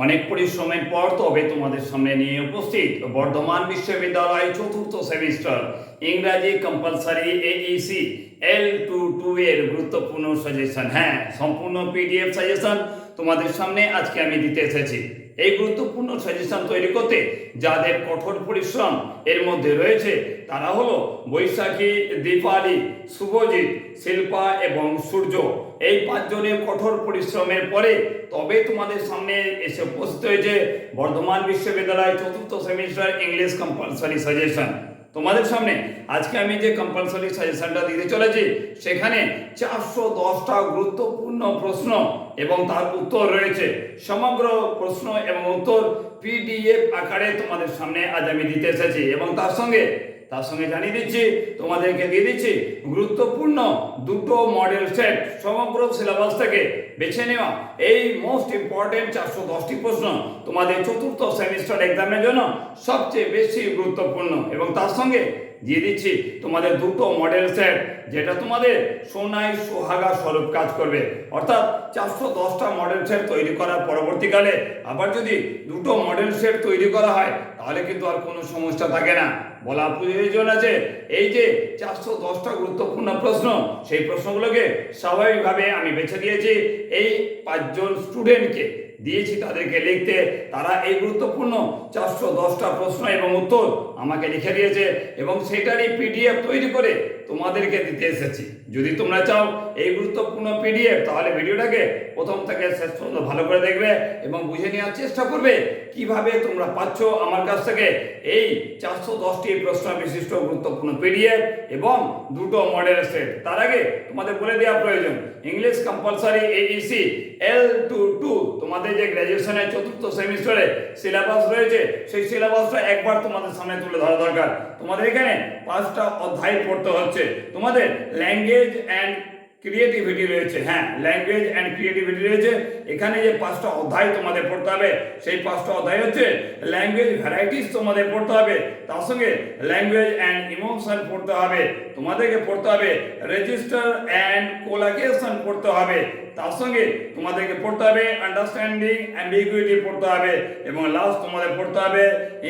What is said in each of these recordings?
অনেক পরিশ্রমের পর তবে তোমাদের সামনে নিয়ে উপস্থিত বর্ধমান বিশ্ববিদ্যালয় চতুর্থ সেমিস্টার, ইংরাজি compulsory AEC L two two এর গুরুত্বপূর্ণ সাজেশন হ্যাঁ সম্পূর্ণ পিডিএফ সাজেশন তোমাদের সামনে আজকে আমি দিতে এসেছি। এই গুরুত্বপূর্ণ সাজেশন তৈরি করতে যাদের কঠোর পরিশ্রম এর মধ্যে রয়েছে, তারা হলো বৈশাখী, দীপালি, শুভজিৎ, শিল্পা এবং সূর্য। এই পাঁচজনের কঠোর পরিশ্রমের পরে তবে তোমাদের সামনে এসে উপস্থিত হয়েছে বর্ধমান বিশ্ববিদ্যালয় চতুর্থ সেমিস্টার ইংলিশ কম্পালসারি সাজেশন তোমাদের সামনে আজকে আমি যে কম্পালসারি সাজেশনটা দিতে চলেছি, সেখানে চারশো দশটা গুরুত্বপূর্ণ প্রশ্ন এবং তার উত্তর রয়েছে। সমগ্র প্রশ্ন এবং উত্তর পিডিএফ আকারে তোমাদের সামনে আজ আমি দিতে এসেছি এবং তার সঙ্গে তার সঙ্গে জানিয়ে দিচ্ছি, তোমাদেরকে দিয়ে দিচ্ছি গুরুত্বপূর্ণ দুটো মডেল সেট সমগ্র সিলেবাস থেকে বেছে নেওয়া। এই মোস্ট ইম্পর্টেন্ট চারশো দশটি প্রশ্ন তোমাদের চতুর্থ সেমিস্টার এক্সামের জন্য সবচেয়ে বেশি গুরুত্বপূর্ণ। এবং তার সঙ্গে দিয়ে দিচ্ছি তোমাদের দুটো মডেল সেট যেটা তোমাদের সোনাই সোহাগা স্বরূপ কাজ করবে। অর্থাৎ চারশো দশটা মডেল সেট তৈরি করার পরবর্তীকালে আবার যদি দুটো মডেল সেট তৈরি করা হয়, তাহলে কিন্তু আর কোনো সমস্যা থাকে না। বলা প্রয়োজন আছে। এই যে চারশো দশটা গুরুত্বপূর্ণ প্রশ্ন, সেই প্রশ্নগুলোকে স্বাভাবিকভাবে আমি বেছে দিয়েছি এই পাঁচজন স্টুডেন্টকে দিয়েছি তাদেরকে লিখতে। তারা এই গুরুত্বপূর্ণ চারশো দশটা প্রশ্ন এবং উত্তর আমাকে লিখে দিয়েছে এবং সেটারই পিডিএফ তৈরি করে তোমাদেরকে দিতে এসেছি। যদি তোমরা চাও এই গুরুত্বপূর্ণ পিডিএফ তাহলে ভিডিওটাকে প্রথম থেকে শেষ পর্যন্ত ভালো করে দেখবে এবং বুঝে নেওয়ার চেষ্টা করবে কীভাবে তোমরা পাচ্ছ আমার কাছ থেকে এই চারশো দশটি প্রশ্ন বিশিষ্ট গুরুত্বপূর্ণ পিডিএফ এবং দুটো মডেল সেট তার আগে তোমাদের বলে দেওয়া প্রয়োজন English compulsory AEC L two two তোমাদের যে গ্র্যাজুয়েশনের চতুর্থ সেমিস্টারে সিলেবাস রয়েছে, সেই সিলেবাসটা একবার তোমাদের সামনে তুলে ধরা দরকার। তোমাদের এখানে পাঁচটা অধ্যায় পড়তে হচ্ছে। তোমাদের ল্যাঙ্গুয়েজ অ্যান্ড ক্রিয়েটিভিটি রয়েছে হ্যাঁ ল্যাঙ্গুয়েজ অ্যান্ড ক্রিয়েটিভিটি রয়েছে। এখানে যে পাঁচটা অধ্যায় তোমাদের পড়তে হবে, সেই পাঁচটা অধ্যায় হচ্ছে ল্যাঙ্গুয়েজ ভ্যারাইটিস তোমাদের পড়তে হবে। তার সঙ্গে ল্যাঙ্গুয়েজ অ্যান্ড ইমোশন পড়তে হবে, তোমাদেরকে পড়তে হবে রেজিস্টার অ্যান্ড কোলাকেশন পড়তে হবে। তার সঙ্গে তোমাদেরকে পড়তে হবে আন্ডারস্ট্যান্ডিং অ্যাম্বিগুইটি পড়তে হবে, এবং লাস্ট তোমাদের পড়তে হবে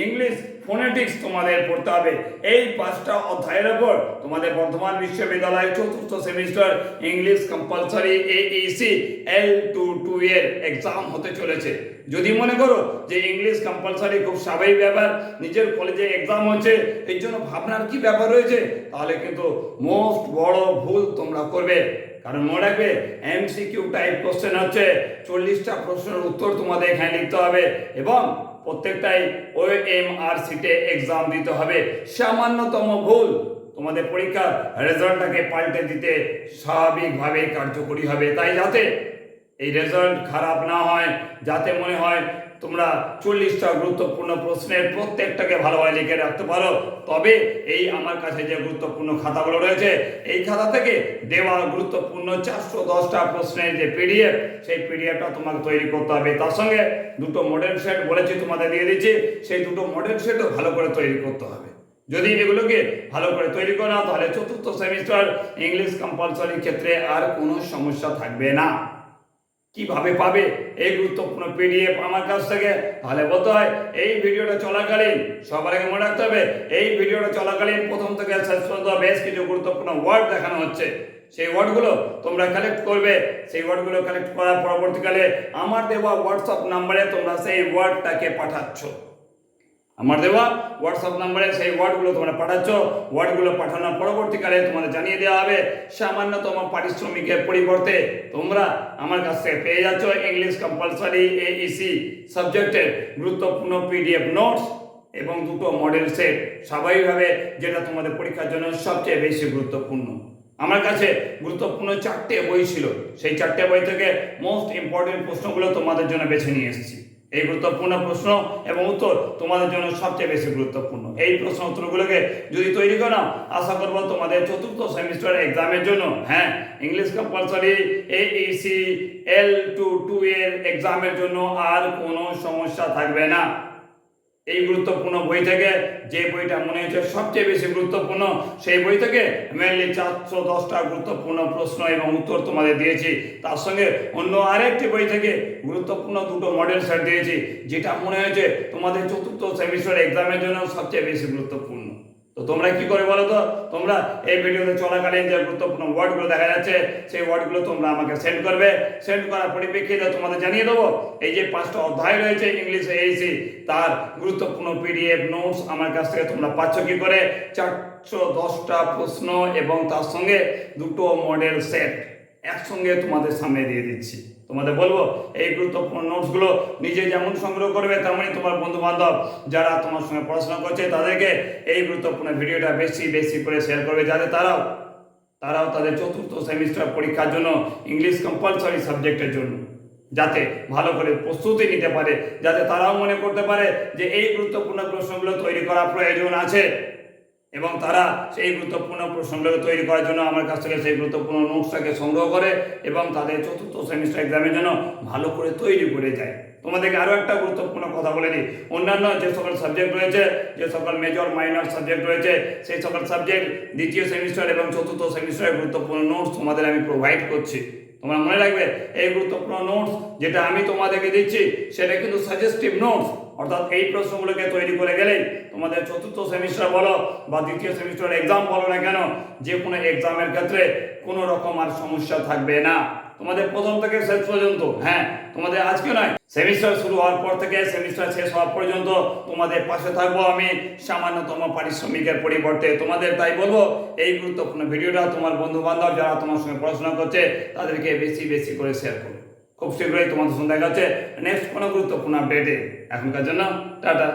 ইংলিশ ফোনেটিক্স তোমাদের পড়তে হবে। এই পাঁচটা অধ্যায়ের উপর তোমাদের বর্ধমান বিশ্ববিদ্যালয়ের চতুর্থ semester English compulsory AEC L two two এর এক্সাম হতে চলেছে। যদি মনে করো যে ইংলিশ কম্পালসারি খুব স্বাভাবিক ব্যাপার, নিজের কলেজে এক্সাম হচ্ছে এই জন্য ভাবনার কি ব্যাপার রয়েছে? তাহলে কিন্তু মোস্ট বড় ভুল তোমরা করবে। কারণ মনে রাখবে এমসিকিউ টাইপ কোশ্চেন হচ্ছে চল্লিশটা প্রশ্নের উত্তর তোমাদের এখানে লিখতে হবে এবং প্রত্যেকটাই ও এম আর সিটে এক্সাম দিতে হবে। সামান্যতম ভুল, তোমাদের পরীক্ষার রেজাল্টটাকে পাল্টে দিতে স্বাভাবিকভাবে কার্যকরী হবে। তাই যাতে এই রেজাল্ট খারাপ না হয়, যাতে মনে হয় তোমরা চল্লিশটা গুরুত্বপূর্ণ প্রশ্নের প্রত্যেকটাকে ভালোভাবে লিখে রাখতে পারো। তবে এই আমার কাছে যে গুরুত্বপূর্ণ খাতাগুলো রয়েছে, এই খাতা থেকে দেওয়া গুরুত্বপূর্ণ চারশো দশটা প্রশ্নের যে পিডিএফ সেই পিডিএফটা তোমাকে তৈরি করতে হবে। তার সঙ্গে দুটো মডেল সেট বলেছি তোমাদের দিয়ে দিচ্ছি, সেই দুটো মডেল সেটও ভালো করে তৈরি করতে হবে। যদি এগুলোকে ভালো করে তৈরি করো না, তাহলে চতুর্থ সেমিস্টার ইংলিশ কম্পালসারির ক্ষেত্রে আর কোনো সমস্যা থাকবে না। কীভাবে পাবে? এই গুরুত্বপূর্ণ পিডিএফ আমার কাছ থেকে। তাহলে বলতে হয়, এই ভিডিওটা চলাকালীন, সবার আগে মনে রাখতে হবে, এই ভিডিওটা চলাকালীন প্রথম থেকে শেষ পর্যন্ত বেশ কিছু গুরুত্বপূর্ণ ওয়ার্ড দেখানো হচ্ছে। সেই ওয়ার্ডগুলো তোমরা কালেক্ট করবে। সেই ওয়ার্ডগুলো কালেক্ট করার পরবর্তীকালে আমার দেওয়া হোয়াটসঅ্যাপ নাম্বারে তোমরা সেই ওয়ার্ডটাকে পাঠাচ্ছ। আমার দেওয়া হোয়াটসঅ্যাপ নাম্বারে সেই ওয়ার্ডগুলো তোমরা পাঠাচ্ছ। ওয়ার্ডগুলো পাঠানোর পরবর্তীকালে তোমাদের জানিয়ে দেওয়া হবে, সামান্যতম পারিশ্রমিকের পরিবর্তে তোমরা আমার কাছ থেকে পেয়ে যাচ্ছ ইংলিশ কম্পালসারি এইসি সাবজেক্টের গুরুত্বপূর্ণ পিডিএফ নোটস এবং দুটো মডেল সেট স্বাভাবিকভাবে যেটা তোমাদের পরীক্ষার জন্য সবচেয়ে বেশি গুরুত্বপূর্ণ। আমার কাছে গুরুত্বপূর্ণ চারটে বই ছিল। সেই চারটে বই থেকে মোস্ট ইম্পর্টেন্ট প্রশ্নগুলো তোমাদের জন্য বেছে নিয়ে এসেছি। এই গুরুত্বপূর্ণ প্রশ্ন এবং উত্তর তোমাদের জন্য সবচেয়ে বেশি গুরুত্বপূর্ণ। এই প্রশ্ন উত্তরগুলোকে যদি তৈরি করো আশা করব তোমাদের চতুর্থ সেমিস্টার এক্সামের জন্য হ্যাঁ English compulsory AEC L two two এর এক্সামের জন্য আর কোনো সমস্যা থাকবে না। এই গুরুত্বপূর্ণ বই থেকে যে বইটা মনে হচ্ছে সবচেয়ে বেশি গুরুত্বপূর্ণ, সেই বই থেকে মেনলি চারশো দশটা গুরুত্বপূর্ণ প্রশ্ন এবং উত্তর তোমাদের দিয়েছি। তার সঙ্গে অন্য আরেকটি বই থেকে গুরুত্বপূর্ণ দুটো মডেল সেট দিয়েছি, যেটা মনে হয়েছে তোমাদের চতুর্থ সেমিস্টার এক্সামের জন্য সবচেয়ে বেশি গুরুত্বপূর্ণ। তো তোমরা কি করে বলো তো? তোমরা এই ভিডিওতে চলাকালীন যে গুরুত্বপূর্ণ ওয়ার্ডগুলো দেখা যাচ্ছে, সেই ওয়ার্ডগুলো তোমরা আমাকে সেন্ড করবে। সেন্ড করার পরিপ্রেক্ষিতে তোমাদের জানিয়ে দেবো, এই যে পাঁচটা অধ্যায় রয়েছে, ইংলিশে এইসি তার গুরুত্বপূর্ণ পিডিএফ নোটস আমার কাছ থেকে তোমরা পাচ্ছ কি করে? চারশো দশটা প্রশ্ন এবং তার সঙ্গে দুটো মডেল সেট একসঙ্গে তোমাদের সামনে দিয়ে দিচ্ছি। তোমাদের বলব, এই গুরুত্বপূর্ণ নোটসগুলো নিজে যেমন সংগ্রহ করবে তেমনই তোমার বন্ধু বান্ধব যারা তোমার সঙ্গে পড়াশোনা করছে, তাদেরকে এই গুরুত্বপূর্ণ ভিডিওটা বেশি বেশি করে শেয়ার করবে, যাতে তারাও তারাও তাদের চতুর্থ সেমিস্টার পরীক্ষার জন্য ইংলিশ কম্পালসরি সাবজেক্টের জন্য, যাতে ভালো করে প্রস্তুতি নিতে পারে, যাতে তারাও মনে করতে পারে যে এই গুরুত্বপূর্ণ প্রশ্নগুলো তৈরি করা প্রয়োজন আছে। এবং তারা সেই গুরুত্বপূর্ণ প্রশ্নগুলো তৈরি করার জন্য আমার কাছ থেকে সেই গুরুত্বপূর্ণ নোটসটাকে সংগ্রহ করে এবং তাদের চতুর্থ সেমিস্টার এক্সামের জন্য ভালো করে তৈরি করে যায় তোমাদেরকে আরও একটা গুরুত্বপূর্ণ কথা বলে দিই। অন্যান্য যে সকল সাবজেক্ট রয়েছে, যে সকল মেজর মাইনর সাবজেক্ট রয়েছে, সেই সকল সাবজেক্ট দ্বিতীয় সেমিস্টার এবং চতুর্থ সেমিস্টারের গুরুত্বপূর্ণ নোটস তোমাদের আমি প্রোভাইড করছি। তোমরা মনে রাখবে, এই গুরুত্বপূর্ণ নোটস যেটা আমি তোমাদেরকে দিচ্ছি, সেটা কিন্তু সাজেস্টিভ নোটস অর্থাৎ এই প্রশ্নগুলোকে তৈরি করে গেলেই তোমাদের চতুর্থ সেমিস্টার বলো বা দ্বিতীয় সেমিস্টার এক্সাম বলো না কেন যে কোনো এক্সামের ক্ষেত্রে কোনো রকম আর সমস্যা থাকবে না। তোমাদের প্রথম থেকে শেষ পর্যন্ত হ্যাঁ তোমাদের আজকে নয়, সেমিস্টার শুরু হওয়ার পর থেকে সেমিস্টার শেষ হওয়া পর্যন্ত তোমাদের পাশে থাকব আমি সামান্যতম পারিশ্রমিকের পরিবর্তে। তোমাদের তাই বলব, এই গুরুত্বপূর্ণ ভিডিওটা তোমার বন্ধু বান্ধব যারা তোমার সঙ্গে পড়াশোনা করছে, তাদেরকে বেশি বেশি করে শেয়ার করো। খুব শীঘ্রই তোমাদের সঙ্গে দেখা হচ্ছে নেক্সট কোনো গুরুত্বপূর্ণ আপডেটে এখনকার জন্য, টাটা।